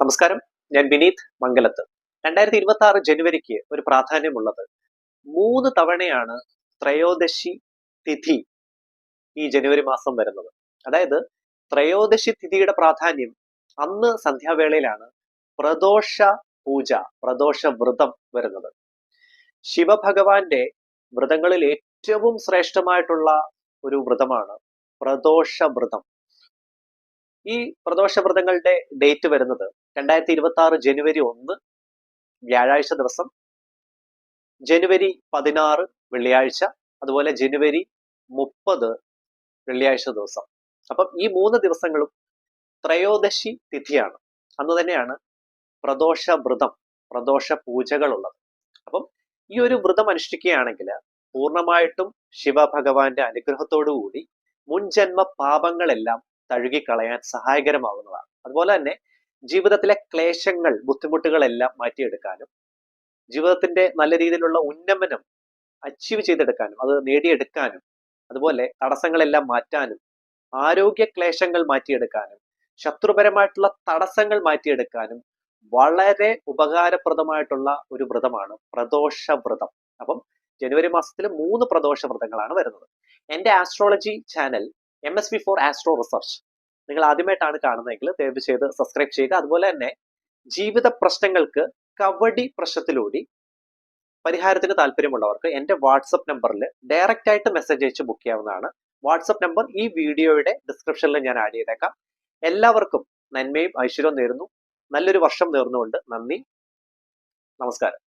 നമസ്കാരം. ഞാൻ വിനീത് മംഗലത്ത്. രണ്ടായിരത്തി ഇരുപത്തി ആറ് ജനുവരിക്ക് ഒരു പ്രാധാന്യമുള്ളത്. മൂന്ന് തവണയാണ് ത്രയോദശി തിഥി ഈ ജനുവരി മാസം വരുന്നത്. അതായത് ത്രയോദശി തിഥിയുടെ പ്രാധാന്യം അന്ന് സന്ധ്യാവേളയിലാണ് പ്രദോഷ പൂജ പ്രദോഷ വ്രതം വരുന്നത്. ശിവഭഗവാന്റെ വ്രതങ്ങളിൽ ഏറ്റവും ശ്രേഷ്ഠമായിട്ടുള്ള ഒരു വ്രതമാണ് പ്രദോഷ വ്രതം. ഈ പ്രദോഷ വ്രതങ്ങളുടെ ഡേറ്റ് വരുന്നത് രണ്ടായിരത്തി ഇരുപത്തി ആറ് ജനുവരി ഒന്ന് വ്യാഴാഴ്ച ദിവസം. ജനുവരി പതിനാറ് വെള്ളിയാഴ്ച. അതുപോലെ ജനുവരി മുപ്പത് വെള്ളിയാഴ്ച ദിവസം. അപ്പം ഈ മൂന്ന് ദിവസങ്ങളും ത്രയോദശി തിഥിയാണ്. അന്ന് തന്നെയാണ് പ്രദോഷ വ്രതം പ്രദോഷ പൂജകളുള്ളത് അപ്പം ഈ ഒരു വ്രതം അനുഷ്ഠിക്കുകയാണെങ്കിൽ പൂർണമായിട്ടും ശിവഭഗവാന്റെ അനുഗ്രഹത്തോടുകൂടി മുൻജന്മ പാപങ്ങളെല്ലാം തഴുകിക്കളയാൻ സഹായകരമാകുന്നതാണ് അതുപോലെ തന്നെ ജീവിതത്തിലെ ക്ലേശങ്ങൾ ബുദ്ധിമുട്ടുകളെല്ലാം മാറ്റിയെടുക്കാനും ജീവിതത്തിന്റെ നല്ല രീതിയിലുള്ള ഉന്നമനം അച്ചീവ് ചെയ്തെടുക്കാനും അത് നേടിയെടുക്കാനും അതുപോലെ തടസ്സങ്ങളെല്ലാം മാറ്റാനും ആരോഗ്യ ക്ലേശങ്ങൾ മാറ്റിയെടുക്കാനും ശത്രുപരമായിട്ടുള്ള തടസ്സങ്ങൾ മാറ്റിയെടുക്കാനും വളരെ ഉപകാരപ്രദമായിട്ടുള്ള ഒരു വ്രതമാണ് പ്രദോഷ വ്രതം അപ്പം ജനുവരി മാസത്തിൽ മൂന്ന് പ്രദോഷ വ്രതങ്ങളാണ് വരുന്നത്. എന്റെ astrology channel M S B four astro research നിങ്ങൾ ആദ്യമായിട്ടാണ് കാണുന്നതെങ്കിൽ ചെയ്ത് സബ്സ്ക്രൈബ് ചെയ്യുക. അതുപോലെ തന്നെ ജീവിത പ്രശ്നങ്ങൾക്ക് കവടി പ്രശ്നത്തിലൂടെ പരിഹാരത്തിന് താല്പര്യമുള്ളവർക്ക് എന്റെ വാട്സപ്പ് നമ്പറിൽ ഡയറക്റ്റ് ആയിട്ട് മെസ്സേജ് അയച്ച് ബുക്ക് ചെയ്യാവുന്നതാണ്. വാട്സപ്പ് നമ്പർ ഈ വീഡിയോയുടെ ഡിസ്ക്രിപ്ഷനിൽ ഞാൻ ആഡ് ചെയ്തേക്കാം. എല്ലാവർക്കും നന്മയും ഐശ്വര്യവും നേരുന്നു. നല്ലൊരു വർഷം നേർന്നുകൊണ്ട് നന്ദി. നമസ്കാരം.